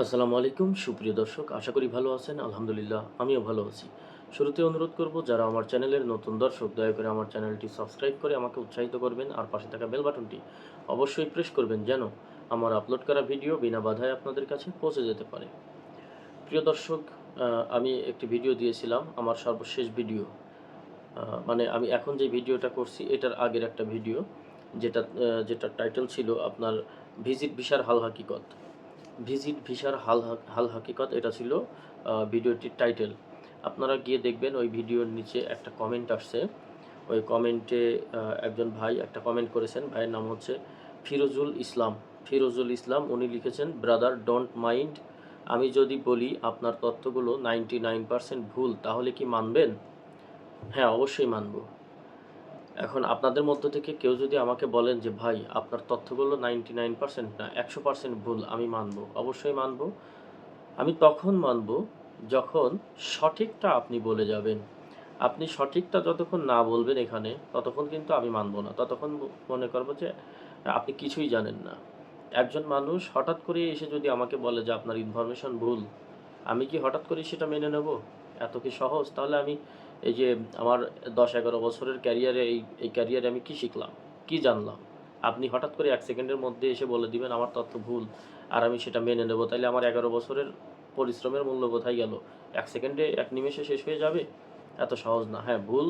আসসালামু আলাইকুম, সুপ্রিয় দর্শক, আশা করি ভালো আছেন, আলহামদুলিল্লাহ, আমিও ভালো আছি। শুরুতে অনুরোধ করব, যারা আমার চ্যানেলের নতুন দর্শক, দয়া করে আমার চ্যানেলটি সাবস্ক্রাইব করে আমাকে উৎসাহিত করবেন আর পাশে থাকা বেল বাটনটি অবশ্যই প্রেস করবেন যেন আমার আপলোড করা ভিডিও বিনা বাধায় আপনাদের কাছে পৌঁছে যেতে পারে। প্রিয় দর্শক আমি একটি ভিডিও দিয়েছিলাম, আমার সর্বশেষ ভিডিও। মানে আমি এখন যে ভিডিওটা করছি, এটার আগের একটা ভিডিও, যেটা যেটা টাইটেল ছিল আপনার ভিজিট ভিসার হাল হাকিকত ভিজিট ভিসার হাল হাল হাকিকত এটা ছিল ভিডিওটির টাইটেল। আপনারা গিয়ে দেখবেন ওই ভিডিওর নিচে একটা কমেন্ট আসছে। ওই কমেন্টে একজন ভাই একটা কমেন্ট করেছেন। ভাইয়ের নাম হচ্ছে ফিরোজুল ইসলাম। ফিরোজুল ইসলাম, উনি লিখেছেন ব্রাদার ডোন্ট মাইন্ড আমি যদি বলি আপনার তথ্যগুলো নাইনটি নাইন পার্সেন্ট ভুল, তাহলে কি মানবেন? হ্যাঁ অবশ্যই মানব। এখন আপনাদের মধ্য থেকে কেউ যদি আমাকে বলেন যে, ভাই, আপনার তথ্যগুলো নাইনটি নাইন পার্সেন্ট না, একশো পার্সেন্ট ভুল, আমি মানব। অবশ্যই মানব। আমি তখন মানব যখন সঠিকটা আপনি বলে যাবেন। আপনি সঠিকটা যতক্ষণ না বলবেন এখানে, ততক্ষণ কিন্তু আমি মানব না। ততক্ষণ মনে করব যে, আপনি কিছুই জানেন না। একজন মানুষ হঠাৎ করে এসে যদি আমাকে বলে যে, আপনার ইনফরমেশন ভুল, আমি কি হঠাৎ করে সেটা মেনে নেব? এত কি সহজ? তাহলে আমি এই যে আমার দশ এগারো বছরের ক্যারিয়ারে এই এই ক্যারিয়ারে আমি কি শিখলাম? কি জানলাম? আপনি হঠাৎ করে এক সেকেন্ডের মধ্যে এসে বলে দিবেন, আমার তথ্য ভুল আর আমি সেটা মেনে নেব। তাহলে আমার এগারো বছরের পরিশ্রমের মূল্য কোথায় গেল? এক সেকেন্ডে এক নিমেষে শেষ হয়ে যাবে? এত সহজ না। হ্যাঁ ভুল।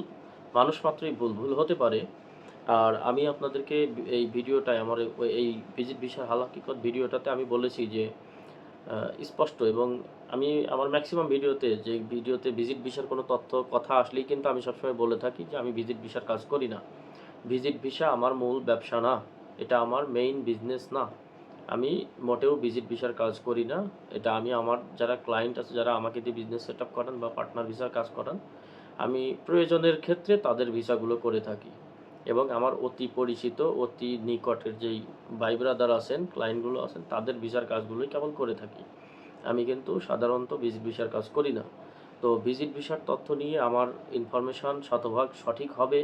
মানুষ মাত্রই ভুল। ভুল হতে পারে। আর আমি আপনাদেরকে এই ভিডিওটায়, আমার এই ভিজিট ভিসার হালাকিকত ভিডিওটাতে আমি বলেছি যে স্পষ্ট এবং আমি আমার ম্যাক্সিমাম ভিডিওতে যে ভিডিওতে ভিজিট ভিসার কোনো তথ্য, কথা আসলেই কিন্তু আমি সবসময় বলে থাকি যে আমি ভিজিট ভিসার কাজ করি না। ভিজিট ভিসা আমার মূল ব্যবসা না, এটা আমার মেইন বিজনেস না। আমি মোটেও ভিজিট ভিসার কাজ করি না, এটা আমি আমার যারা ক্লায়েন্ট আছে, যারা আমাকে দিয়ে বিজনেস সেট আপ করান বা পার্টনার ভিসার কাজ করান, আমি প্রয়োজনের ক্ষেত্রে তাদের ভিসাগুলো করে থাকি। এবং আমার অতি পরিচিত, অতি নিকটের যেই ভাই ব্রাদার আছেন ক্লায়েন্টগুলো আছেন, তাদের ভিসার কাজগুলোই কেবল করে থাকি। আমি কিন্তু সাধারণত ভিজিট ভিসার কাজ করি না। তো ভিজিট ভিসার তথ্য নিয়ে আমার ইনফরমেশন শতভাগ সঠিক হবে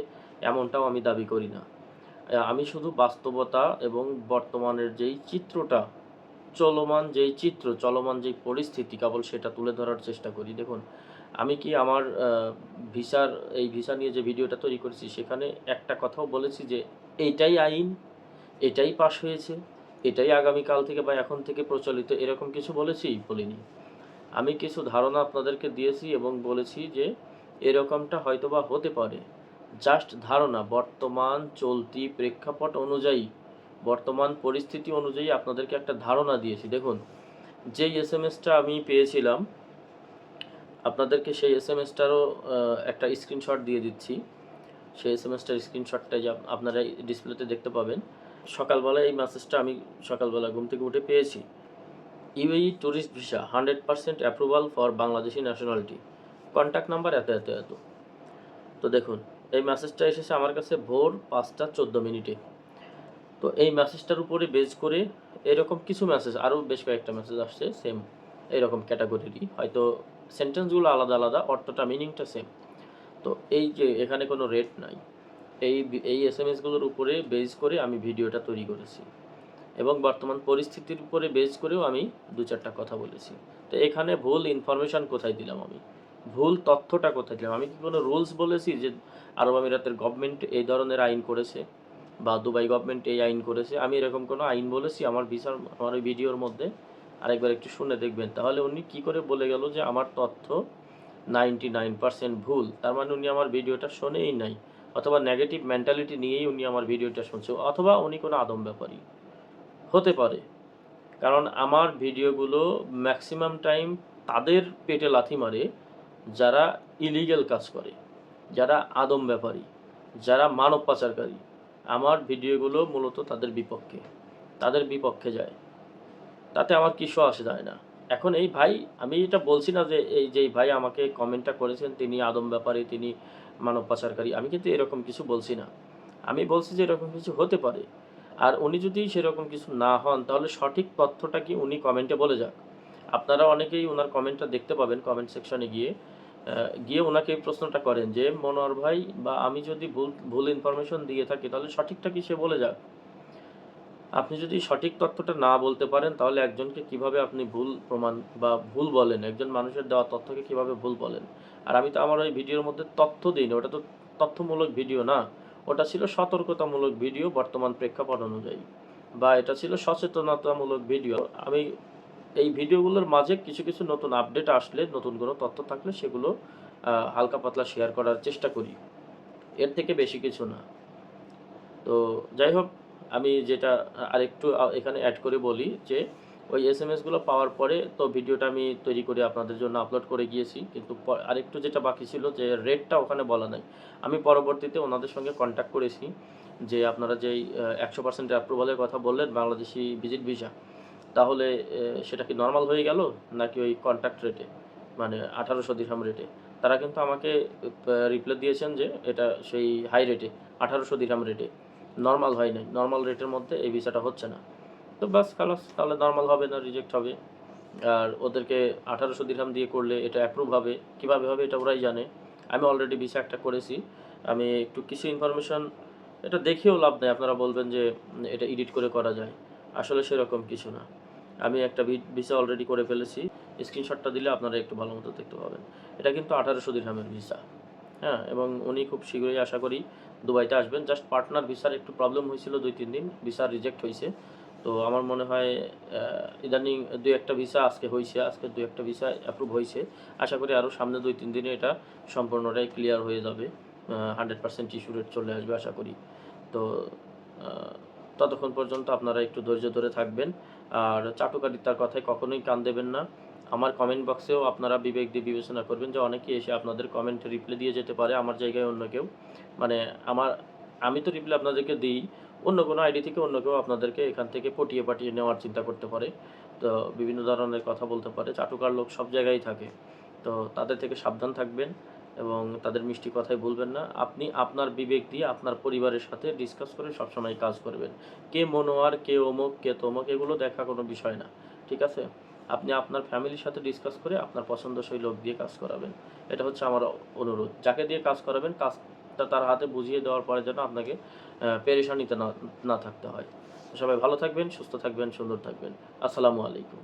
এমনটাও আমি দাবি করি না। আমি শুধু বাস্তবতা এবং বর্তমানের যেই চিত্রটা, চলমান যেই চিত্র, চলমান যেই পরিস্থিতি, কেবল সেটা তুলে ধরার চেষ্টা করি। দেখুন, আমি কি আমার ভিসার, এই ভিসা নিয়ে যে ভিডিওটা তৈরি করেছি, সেখানে একটা কথাও বলেছি যে এইটাই আইন, এটাই পাশ হয়েছে, এটাই আগামীকাল থেকে বা এখন থেকে প্রচলিত, এরকম কিছু বলেছি, বলিনি। আমি কিছু ধারণা আপনাদেরকে দিয়েছি এবং বলেছি যে এরকমটা হয়তোবা হতে পারে। জাস্ট ধারণা, বর্তমান চলতি প্রেক্ষাপট অনুযায়ী, বর্তমান পরিস্থিতি অনুযায়ী আপনাদেরকে একটা ধারণা দিয়েছি। দেখুন, যেই এস এম আমি পেয়েছিলাম আপনাদেরকে সেই এস এম এসটারও একটা স্ক্রিনশট দিয়ে দিচ্ছি। সেই এস এম এসটার স্ক্রিনশটটা যে আপ- আপনারা ডিসপ্লেতে দেখতে পাবেন। সকালবেলা এই মেসেজটা আমি সকালবেলা ঘুম থেকে উঠে পেয়েছি। UAE tourist visa hundred percent approval for Bangladeshi nationality contact number এত এত এত। তো দেখুন, এই মেসেজটা এসেছে আমার কাছে ভোর পাঁচটা চোদ্দ মিনিটে। তো এই মেসেজটার উপরে বেজ করে এরকম কিছু মেসেজ আরও বেশ কয়েকটা মেসেজ আসছে সেম এরকম ক্যাটাগরিরই হয়তো সেন্টেন্সগুলো আলাদা আলাদা, অর্থটা মিনিংটা সেম তো এই যে এখানে কোনো রেট নাই। এই এই এস এম এসগুলোর উপরে বেজ করে আমি ভিডিওটা তৈরি করেছি। এবং বর্তমান পরিস্থিতির উপরে বেস করেও আমি দু চারটা কথা বলেছি। তো এখানে ভুল ইনফরমেশন কোথায় দিলাম আমি? ভুল তথ্যটা কোথায় দিলাম? আমি কি কোনো রুলস বলেছি যে আরব আমিরাতের গভর্নমেন্ট এই ধরনের আইন করেছে? বা দুবাই গভর্নমেন্ট এই আইন করেছে? আমি এরকম কোনো আইন বলেছি আমার ভিসার, আমার ওই ভিডিওর মধ্যে? আরেকবার একটু শুনে দেখবেন। তাহলে উনি কি করে বলে গেল যে আমার তথ্য নাইনটি নাইন ভুল, তার মানে উনি আমার ভিডিওটা শোনেই নাই, অথবা নেগেটিভ মেন্টালিটি নিয়েই উনি আমার ভিডিওটা শুনছে, অথবা উনি কোনো আদম ব্যাপারী। হতে পারে। কারণ আমার ভিডিওগুলো ম্যাক্সিমাম টাইম তাদের পেটে লাথি মারে, যারা ইলিগেল কাজ করে, যারা আদম ব্যাপারী, যারা মানব পাচারকারী। আমার ভিডিওগুলো মূলত তাদের বিপক্ষে তাদের বিপক্ষে যায়। তাতে আমার কিছু আসে যায় না। এখন এই ভাই, আমি এটা বলছি না যে এই যে ভাই আমাকে কমেন্টটা করেছেন, তিনি আদম ব্যাপারে, তিনি মানব পাচারকারী, আমি কিন্তু এরকম কিছু বলছি না। আমি বলছি যে এরকম কিছু হতে পারে। আর উনি যদি সেরকম কিছু না হন, তাহলে সঠিক তথ্যটা কি উনি কমেন্টে বলে যাক। আপনারা অনেকেই ওনার কমেন্টটা দেখতে পাবেন কমেন্ট সেকশনে গিয়ে। গিয়ে ওনাকে এই প্রশ্নটা করেন যে, মনোয়ার ভাই, বা আমি যদি ভুল ভুল ইনফরমেশন দিয়ে থাকি, তাহলে সঠিকটা কি সে বলে যাক? আপনি যদি সঠিক তথ্যটা না বলতে পারেন, তাহলে একজনকে কীভাবে আপনি ভুল প্রমাণ বা ভুল বলেন, একজন মানুষের দেওয়া তথ্যকে কীভাবে ভুল বলেন? আর আমি তো আমার ওই ভিডিওর মধ্যে তথ্য দিইনি, ওটা তো তথ্যমূলক ভিডিও না। ওটা ছিল সতর্কতামূলক ভিডিও বর্তমান প্রেক্ষাপট অনুযায়ী। বা এটা ছিল সচেতনতামূলক ভিডিও। আমি এই ভিডিওগুলোর মাঝে কিছু কিছু নতুন আপডেট আসলে, নতুন কোনো তথ্য থাকলে সেগুলো হালকা পাতলা শেয়ার করার চেষ্টা করি। এর থেকে বেশি কিছু না। তো যাই হোক আমি যেটা আরেকটু এখানে অ্যাড করে বলি যে, ওই এস এম এসগুলো পাওয়ার পরে তো ভিডিওটা আমি তৈরি করে আপনাদের জন্য আপলোড করে গিয়েছি। কিন্তু আরেকটু যেটা বাকি ছিল যে রেটটা ওখানে বলা নাই। আমি পরবর্তীতে ওনাদের সঙ্গে কন্ট্যাক্ট করেছি যে, আপনারা যেই একশো পার্সেন্ট অ্যাপ্রুভালের কথা বললেন, বাংলাদেশি ভিজিট ভিসা তাহলে সেটা কি নর্মাল হয়ে গেল? নাকি ওই কন্ট্যাক্ট রেটে মানে আঠারোশো দিরহাম রেটে তারা কিন্তু আমাকে রিপ্লাই দিয়েছেন যে, এটা সেই হাই রেটে আঠারোশো দিরহাম রেটে নর্মাল হয় নাই নর্মাল রেটের মধ্যে এই ভিসাটা হচ্ছে না। তো বাস খালাস তাহলে নর্মাল হবে না রিজেক্ট হবে। আর ওদেরকে আঠারোশো দিরহাম দিয়ে করলে এটা অ্যাপ্রুভ হবে। কীভাবে হবে এটা ওরাই জানে। আমি অলরেডি ভিসা একটা করেছি। আমি একটু কিছু ইনফরমেশন এটা দেখেও লাভ নেই। আপনারা বলবেন যে এটা এডিট করে করা যায়। আসলে সেরকম কিছু না। আমি একটা ভিসা অলরেডি করে ফেলেছি। স্ক্রিনশটটা দিলে আপনারা একটু ভালো মতো দেখতে পাবেন। এটা কিন্তু আঠারোশো দিরহামের ভিসা হ্যাঁ এবং উনি খুব শীঘ্রই আশা করি দুবাইতে আসবেন। জাস্ট পার্টনার ভিসার একটু প্রবলেম হয়েছিল দুই, তিন দিন। ভিসা রিজেক্ট হয়েছে। তো আমার মনে হয় ইদানিং দুই একটা ভিসা আজকে হয়েছে। আজকে দুই একটা ভিসা অ্যাপ্রুভ হয়েছে। আশা করি আরও সামনে দুই, তিন দিনে এটা সম্পূর্ণটাই ক্লিয়ার হয়ে যাবে। হান্ড্রেড পার্সেন্ট ইস্যু রেট চলে আসবে আশা করি। তো ততক্ষণ পর্যন্ত আপনারা একটু ধৈর্য ধরে থাকবেন। আর চাটুকারিতার কথায় কখনোই কান দেবেন না। আমার কমেন্ট বক্সেও আপনারা বিবেক দিয়ে বিবেচনা করবেন যে অনেকে এসে আপনাদের কমেন্ট রিপ্লাই দিয়ে যেতে পারে, আমার জায়গায় অন্য কেউ। মানে আমার, আমি তো রিপ্লাই আপনাদেরকে দিই, অন্য কোনো আইডি থেকে অন্য কেউ আপনাদেরকে এখান থেকে পটিয়ে পাঠিয়ে নেওয়ার চিন্তা করতে পারে। তো বিভিন্ন ধরনের কথা বলতে পারে, চাটুকার লোক সব জায়গায় থাকে। তো তাদের থেকে সাবধান থাকবেন এবং তাদের মিষ্টি কথাই বলবেন না। আপনি আপনার বিবেক দিয়ে আপনার পরিবারের সাথে ডিসকাস করে সবসময় কাজ করবেন। কে মনোয়ার, কে অমুক, কে তমুক, এগুলো দেখা কোনো বিষয় না। ঠিক আছে? আপনি আপনার ফ্যামিলির সাথে ডিসকাস করে আপনার পছন্দসই লোক দিয়ে কাজ করাবেন। এটা হচ্ছে আমার অনুরোধ। যাকে দিয়ে কাজ করাবেন, কাজটা তার হাতে বুঝিয়ে দেওয়ার পরে যেন আপনাকে পেরেশানিতে না না থাকতে হয়। সবাই ভালো থাকবেন, সুস্থ থাকবেন, সুন্দর থাকবেন। আসসালামু আলাইকুম।